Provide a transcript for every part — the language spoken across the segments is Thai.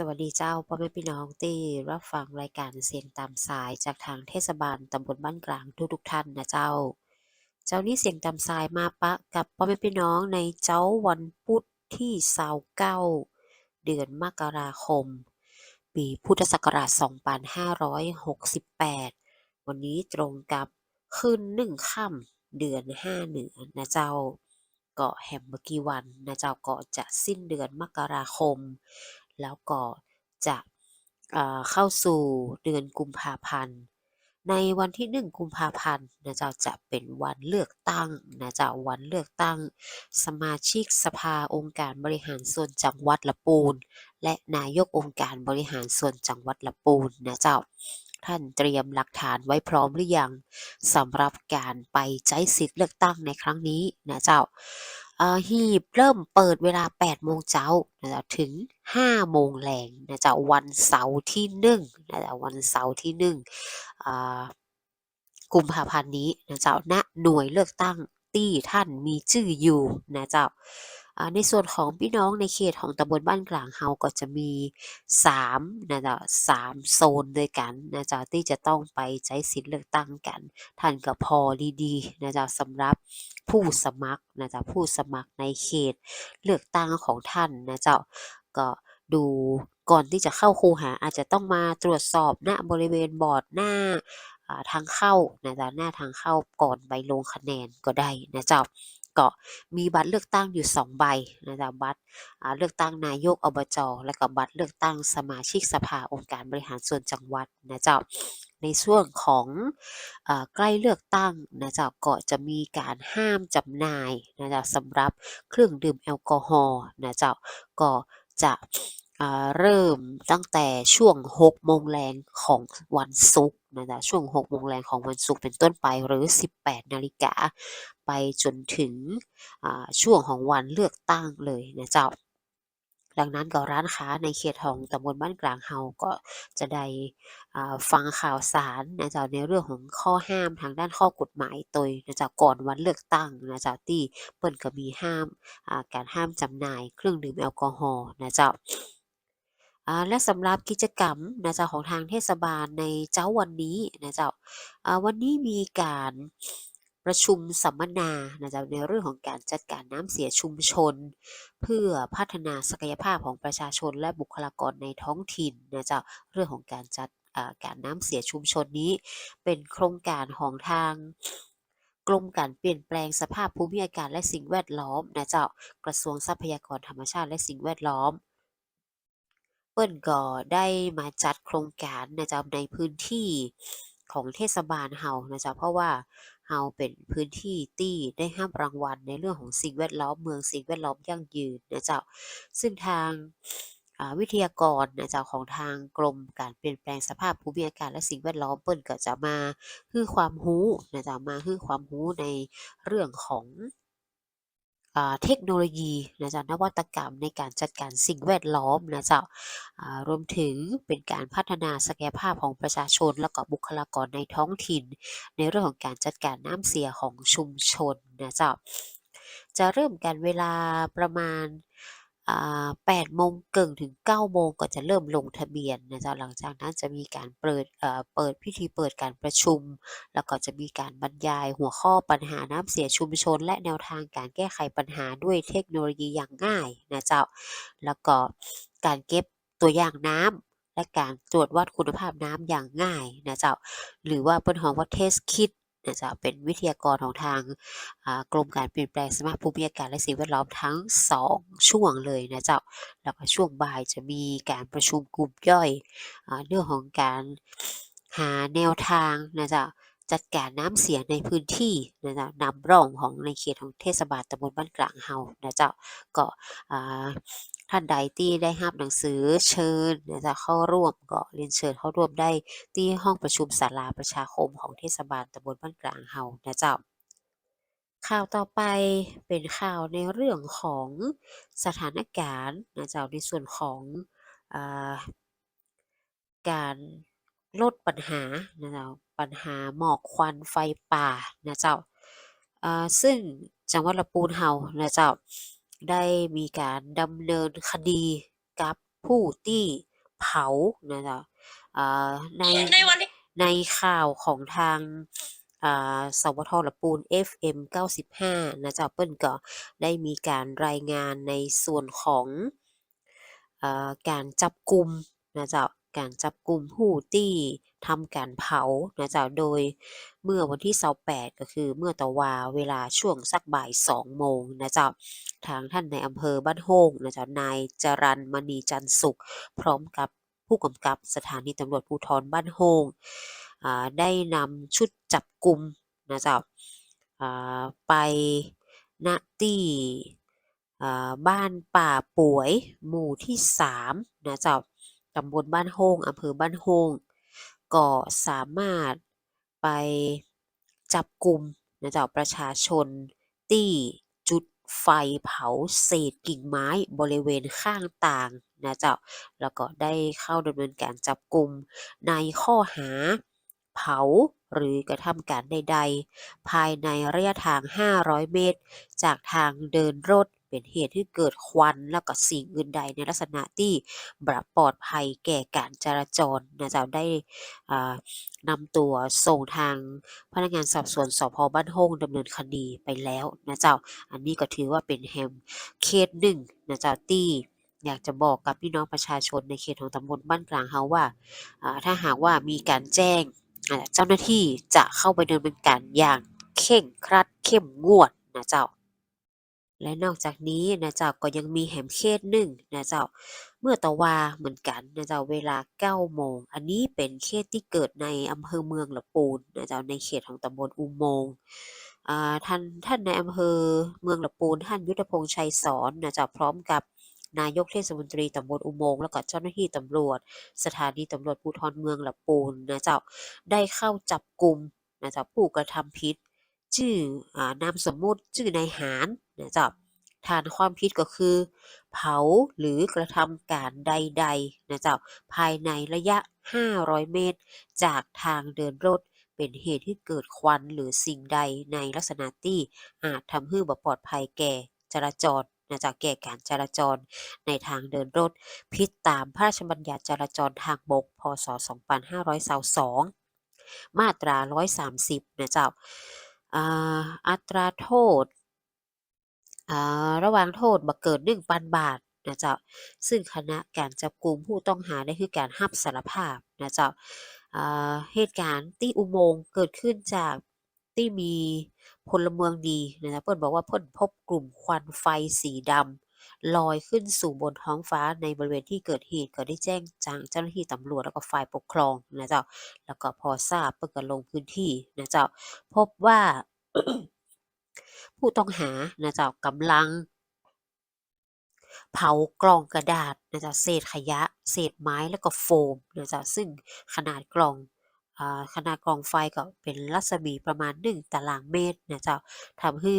สวัสดีเจ้าพ่อแม่พี่น้องที่รับฟังรายการเสียงตามสายจากทางเทศบาลตำบลบ้านกลางทุกๆท่านนะเจ้า เจ้านี้เสียงตามสายมาปะกับพ่อแม่พี่น้องในเจ้าวันพุธที่29เดือนมกราคม ปีพุทธศักราช 2568 วันนี้ตรงกับขึ้นหนึ่งค่ำเดือน5เหนือนะเจ้าเก็แฮมเบอร์กีวันนะเจ้าเก็จะสิ้นเดือนมกราคม แล้วก็จะเอเข้าสู่เดือนกุมภาพันธ์ ในวันที่ 1 กุมภาพันธ์นะเจ้าจะเป็นวันเลือกตั้งนะเจ้าวันเลือกตั้ง สมาชิกสภาองค์การบริหารส่วนจังหวัดละปูน และนายกองค์การบริหารส่วนจังหวัดละปูนนะเจ้าท่านเตรียมหลักฐานไว้พร้อมหรือยังสำหรับการไปใช้สิทธิ์เลือกตั้งในครั้งนี้นะเจ้า หีบเริ่มเปิดเวลา 8 โมงเช้านะจ้าถึง 5 โมงแลงนะจ้าวันเสาร์ที่1นะจ้าวันเสาร์ที่1อ่ากุมภาพันธ์นี้นะจ้าณหน่วยเลือกตั้งที่ท่านมีชื่ออยู่นะจ้าอ่าในส่วนของพี่น้องในเขตของตำบลบ้านกลางเฮาก็จะมี3นะเจ้า3โซนด้วยกันนะจ้าที่จะต้องไปใช้สิทธิ์เลือกตั้งกัน ท่านก็พอดีๆนะจ้าสำหรับ ผู้สมัครนะจ๊ะผู้สมัครในเขตเลือกตั้งของท่านนะเจ้าก็ดูก่อนที่จะเข้าคูหาอาจจะต้องมาตรวจสอบณบริเวณบอร์ดหน้าทางเข้านะจ๊ะหน้าทางเข้าก่อนใบลงคะแนนก็ได้นะเจ้า ก็มีบัตรเลือกตั้งอยู่ 2 ใบนะจ้าบัตรเลือกตั้งนายกอบจและก็บัตรเลือกตั้งสมาชิกสภาองค์การบริหารส่วนจังหวัดนะจ้าในช่วงของอใกล้เลือกตั้งนะจ้าก็จะมีการห้ามจำหน่ายนะจ้าสำหรับเครื่องดื่มแอลกอฮอล์นะจ้าก็จะเริ่มตั้งแต่ช่วง6โมงแรงของวันศุกร์ นะเจ้าช่วง6โมงแรงของวันศุกร์เป็นต้นไปหรือ 18 นาฬิกาไปจนถึงช่วงของวันเลือกตั้งเลยนะเจ้า ดังนั้นก็ร้านค้าในเขตของตำบลบ้านกลางเฮาก็จะได้ฟังข่าวสารนะเจ้าในเรื่องของข้อห้ามทางด้านข้อกฎหมายโดยนะเจ้าก่อนวันเลือกตั้งนะเจ้าที่เปิ้นก็มีห้ามการห้ามจำหน่ายเครื่องดื่มแอลกอฮอล์นะเจ้า และสำหรับกิจกรรมนะเจ้าของทางเทศบาลในเจ้าวันนี้นะเจ้าวันนี้มีการประชุมสัมมนานะเจ้าในเรื่องของการจัดการน้ำเสียชุมชน เพื่อพัฒนาศักยภาพของประชาชนและบุคลากรในท้องถิ่นนะเจ้าเรื่องของการจัดการน้ำเสียชุมชนนี้ เป็นโครงการของทางกรมการเปลี่ยนแปลงสภาพภูมิอากาศและสิ่งแวดล้อมนะเจ้ากระทรวงทรัพยากรธรรมชาติและสิ่งแวดล้อม เปิ้นก็ได้มาจัดโครงการนะจ้าในพื้นที่ของเทศบาลเฮานะจ้าเพราะว่าเฮาเป็นพื้นที่ที่ได้รับรางวัลในเรื่องของสิ่งแวดล้อมเมืองสิ่งแวดล้อมยั่งยืนนะจ้าซึ่งทางวิทยากรนะจ้าของทางกรมการเปลี่ยนแปลงสภาพภูมิอากาศและสิ่งแวดล้อมเปิ้นก็จะมาให้ความรู้นะจ้ามาให้ความรู้ในเรื่องของ เทคโนโลยีนะจ๊ะนวัตกรรมในการจัดการสิ่งแวดล้อมนะจ๊ะรวมถึงเป็นการพัฒนาศักยภาพของประชาชน และก็บุคลากรในท้องถิ่น ในเรื่องของการจัดการน้ำเสียของชุมชนนะจ๊ะจะเริ่มกันเวลาประมาณ 8โมงครึ่งถึง9โมงก็จะเริ่มลงทะเบียนนะจ้าหลังจากนั้นจะมีการเปิดเปิดพิธีเปิดการประชุม แล้วก็จะมีการบรรยายหัวข้อปัญหาน้ำเสียชุมชน และแนวทางการแก้ไขปัญหาด้วยเทคโนโลยีอย่างง่ายนะเจ้าแล้วก็การเก็บตัวอย่างน้ำและการตรวจวัดคุณภาพน้ำอย่างง่ายนะเจ้าหรือว่าเปิ้นฮ้องว่า Test Kit นะเจ้าเป็นวิทยากรของทางกรมการเปลี่ยนแปลงสภาพภูมิอากาศและสิ่งแวดล้อมทั้ง 2 ช่วงเลยนะเจ้า แล้วก็ช่วงบ่ายจะมีการประชุมกลุ่มย่อยอเรื่องของการหาแนวทางนะเจ้าจัดการน้ำเสียในพื้นที่นะจ้านำร่องของในเขตของเทศบาลตำบลบ้านกลางเฮานะเจ้าก็อ่า ท่านใดที่ได้รับหนังสือเชิญนะเจ้าเข้าร่วมก็เรียนเชิญเข้าร่วมได้ที่ห้องประชุมศาลาประชาคมของเทศบาลตำบลบ้านกลางเฮานะเจ้าข่าวต่อไปเป็นข่าวในเรื่องของสถานการณ์นะเจ้าในส่วนของอการลดปัญหานะเจ้าปัญหาหมอกควันไฟป่านะเจ้าซึ่งจังหวัดลำพูนเฮานะเจ้า ได้มีการดำเนินคดีกับผู้ที่เผานะเจ้าอ่าในในวันที่ในข่าวของทางอ่าสวทละปูน FM 95 นะเจ้าเปิ้นก็ได้มีการรายงานในส่วนของอ่าการจับกลุ่มนะเจ้าการจับกลุ่มผู้ที่ ทำการเผานะเจ้าโดยเมื่อวันที่28ก็คือเมื่อตะวาเวลาช่วงสักบ่าย2โมงนะเจ้าทางท่านในอำเภอบ้านโฮงนะเจ้านายจรันมณีจันสุข พร้อมกับผู้กำกับสถานีตำรวจภูธรบ้านโฮงได้นำชุดจับกลุ่มนะเจ้าไปณที่บ้านป่าป่วย หมู่ที่3นะเจ้าตำบลบ้านโฮงอำเภอบ้านโฮง ก็สามารถไปจับกลุ่มนะเจ้าประชาชนที่จุดไฟเผาเศษกิ่งไม้บริเวณข้างต่างนะเจ้าแล้วก็ได้เข้าดำเนินการจับกลุ่มในข้อหาเผาหรือกระทำการใด ๆ ภายในระยะทาง 500 เมตร จากทางเดินรถ เป็นเหตุให้เกิดควันแล้วก็สิ่งอื่นใดในลักษณะที่บ่ปลอดภัยแก่การจราจรนะจ้าได้นำตัวส่งทางพนักงานสอบสวนสพบ้านโฮงดำเนินคดีไปแล้วนะเจ้าอันนี้ก็ถือว่าเป็นแฮมเคสหนึ่งนะเจ้าที่อยากจะบอกกับพี่น้องประชาชนในเขตของตำบลบ้านกลางเฮาว่า ถ้าหากว่ามีการแจ้ง เจ้าหน้าที่จะเข้าไปดำเนินการอย่างเคร่งครัดเข้มงวดนะเจ้า และนอกจากนี้นะเจ้าก็ยังมีแหมเคสหนึ่งนะเจ้าเมื่อตะวาเหมือนกันนะเจ้าเวลา9โมง อันนี้เป็นเคสที่เกิดในอำเภอเมืองละปูนนะเจ้าในเขตของตำบลอุโมงค์ท่านท่านในอำเภอเมืองละปูน ท่านยุทธพงษ์ชัยสอนนะเจ้าพร้อมกับนายกเทศมนตรีตำบลอุโมงค์แล้วก็เจ้าหน้าที่ตำรวจ สถานีตำรวจภูธรเมืองละปูนนะเจ้าได้เข้าจับกลุ่มนะเจ้าผู้กระทำผิด ชื่ออนามสมมุติชื่อนายหารนะจ้าฐานความผิดก็คือ เผาหรือกระทำการใดๆนะเจ้าภายในระยะ 500 เมตร จากทางเดินรถเป็นเหตุให้เกิดควันหรือสิ่งใดในลักษณะที่อาจทำให้บ่ปลอดภัยแก่จราจรนะจ้าแก่การจราจรในทางเดินรถผิดตามพระราชบัญญัติจราจรทางบก พ.ศ.2522มาตรา 130นะเจ้า อ่าอัตราโทษอ่าระหว่างโทษบักเกิดหนึ่งปันบาทนะเจ้าซึ่งคณะการจับกลุ่มผู้ต้องหาได้คือการหับสารภาพนะเจ้าอ่าเหตุการณ์ที่อุโมงค์เกิดขึ้นจากที่มีพลเมืองดีนะเพื่อนบอกว่าเพื่อนพบกลุ่มควันไฟสีดำ ลอยขึ้นสู่บนท้องฟ้าในบริเวณที่เกิดเหตุก็ได้แจ้งจางเจ้าหน้าที่ตำรวจแล้วก็ฝ่ายปกครองนะเจ้า แล้วก็พอทราบเพิ่นก็ลงพื้นที่นะเจ้า พบว่าผู้ต้องหานะเจ้ากำลัง เผากล่องกระดาษนะเจ้าเศษขยะ เศษไม้แล้วก็โฟมนะเจ้าซึ่งขนาดกล่องอ่าขนาดกล่องไฟก็เป็นรัศมีประมาณ 1 ตารางเมตรนะเจ้าทำให้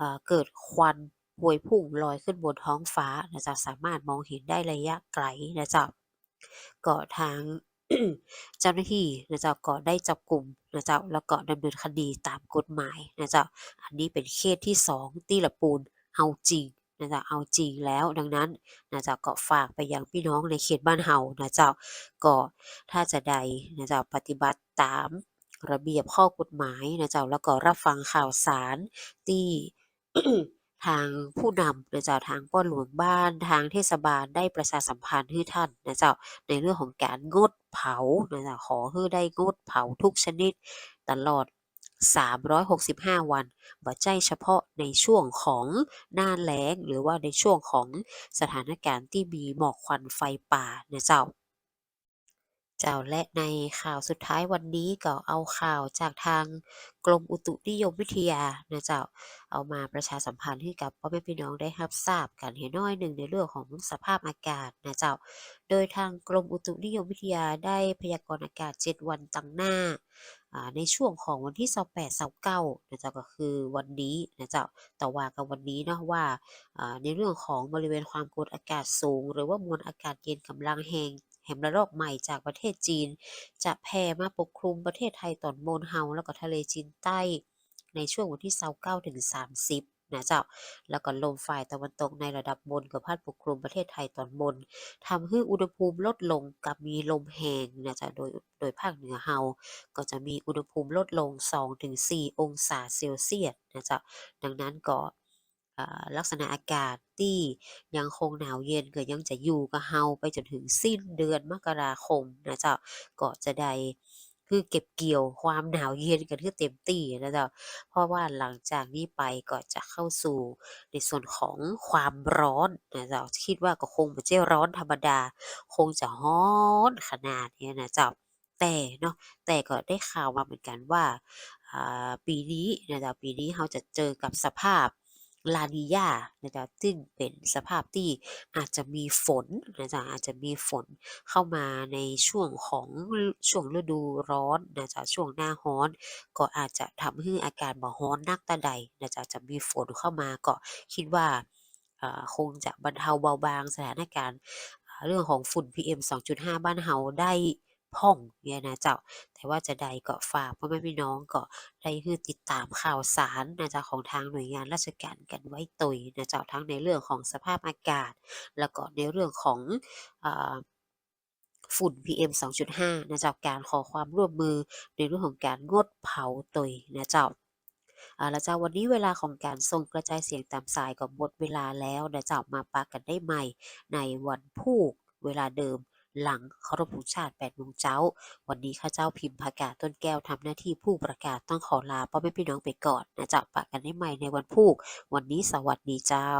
อ่าเกิดควัน พวยพุ่งลอยขึ้นบนท้องฟ้านะจ้าสามารถมองเห็นได้ระยะไกลนะจ้าก็ทางเจ้าหน้าที่นะจ้าก็ได้จับกลุ่มนะจ้าแล้วก็ดำเนินคดีตามกฎหมายนะจ้าอันนี้เป็นเคสที่2ที่ละปูนเอาจริงนะจ้าเอาจริงแล้วดังนั้นนะจ้าก็ฝากไปยังพี่น้องในเขตบ้านเฮานะจ้าก็ถ้าจะใดนะจ้าปฏิบัติตามระเบียบข้อกฎหมายนะจ้าแล้วก็รับฟังข่าวสารที่ ทางผู้นำนะเจ้าทางป้อหลวงบ้านทางเทศบาลได้ประชาสัมพันธ์ให้ท่านนะเจ้าในเรื่องของการงดเผานะเจ้าขอให้ได้งดเผาทุกชนิดตลอด 365 วันบ่ใช่เฉพาะในช่วงของหน้าแล้ง หรือว่าในช่วงของสถานการณ์ที่มีหมอกควันไฟป่านะเจ้า เจ้าและในข่าวสุดท้ายวันนี้ก็เอาข่าวจากทางกรมอุตุนิยมวิทยานะเจ้าเอามาประชาสัมพันธ์ให้กับพ่อแม่พี่น้องได้รับทราบกันให้น้อยหนึ่งในเรื่องของสภาพอากาศนะเจ้า โดยทางกรมอุตุนิยมวิทยาได้พยากรณ์อากาศ 7 วันตั้งหน้าในช่วงของวันที่ 28-29นะเจ้าก็คือวันนี้นะเจ้าต่อว่ากันวันนี้เนาะว่าในเรื่องของบริเวณความกดอากาศสูง หรือว่ามวลอากาศเย็นกำลังแรง แหมระลอกใหม่จากประเทศจีน จะแผ่มาปกคลุมประเทศไทยตอนบนเฮาแล้วก็ทะเลจีนใต้ ในช่วงวันที่29-30นะเจ้า แล้วก็ลมฝ่ายตะวันตกในระดับบนก็พัดปกคลุมประเทศไทยตอนบนทำให้อุณหภูมิลดลงกับมีลมแห้งนะเจ้าโดยโดยภาคเหนือเฮา ก็จะมีอุณหภูมิลดลง 2-4 องศาเซลเซียสนะเจ้า ดังนั้นก็ ลักษณะอากาศที่ยังคงหนาวเย็นก็ยังจะอยู่กับเฮาไปจนถึงสิ้นเดือนมกราคมนะเจ้าก็จะได้คือเก็บเกี่ยวความหนาวเย็นกันคือเต็มที่นะเจ้าเพราะว่าหลังจากนี้ไปก็จะเข้าสู่ในส่วนของความร้อนนะเจ้าคิดว่าก็คงบ่ใช่ร้อนธรรมดา คงจะร้อนขนาดนี้นะเจ้าแต่เนาะแต่ก็ได้ข่าวมาเหมือนกันว่าปีนี้นะเจ้าปีนี้เราจะเจอกับสภาพ ลานีญานะจ้าซึ่งเป็นสภาพที่อาจจะมีฝนนะจ้าอาจจะมีฝนเข้ามาในช่วงของช่วงฤดูร้อนนะจ้าช่วงหน้าร้อน ก็อาจจะทำให้อากาศบ่ร้อนนักปาใดนะจ้าจะมีฝนเข้ามาก็คิดว่าคงจะบรรเทาเบาบางสถานการณ์เรื่องของฝุ่น PM 2.5 บ้านเราได้ พ่องเนี่ยนะเจ้า แต่ว่าจะใดก็ฝากพ่อแม่พี่น้องก็ได้คือติดตามข่าวสารนะเจ้าของทางหน่วยงานราชการกันไว้ตุยนะเจ้าทั้งในเรื่องของสภาพอากาศ แล้วก็ในเรื่องของอฝุ่น PM 2.5นะเจ้าการขอความร่วมมือในเรื่องของการงดเผาตุยนะเจ้าเอาละเจ้าวันนี้เวลาของการส่งกระจายเสียงตามสายก็หมดเวลาแล้วนะเจ้ามาปะกันได้ใหม่ในวันพุธเวลาเดิม หลังเคารพธงชาติ8โมงเช้า วันนี้ข้าเจ้าพิมพ์ผากาศต้นแก้วทำหน้าที่ผู้ประกาศต้องขอลาพ่อแม่พี่น้องไปก่อนนะจ๊ะปะกันได้ใหม่ในวันพุธวันนี้สวัสดีเจ้า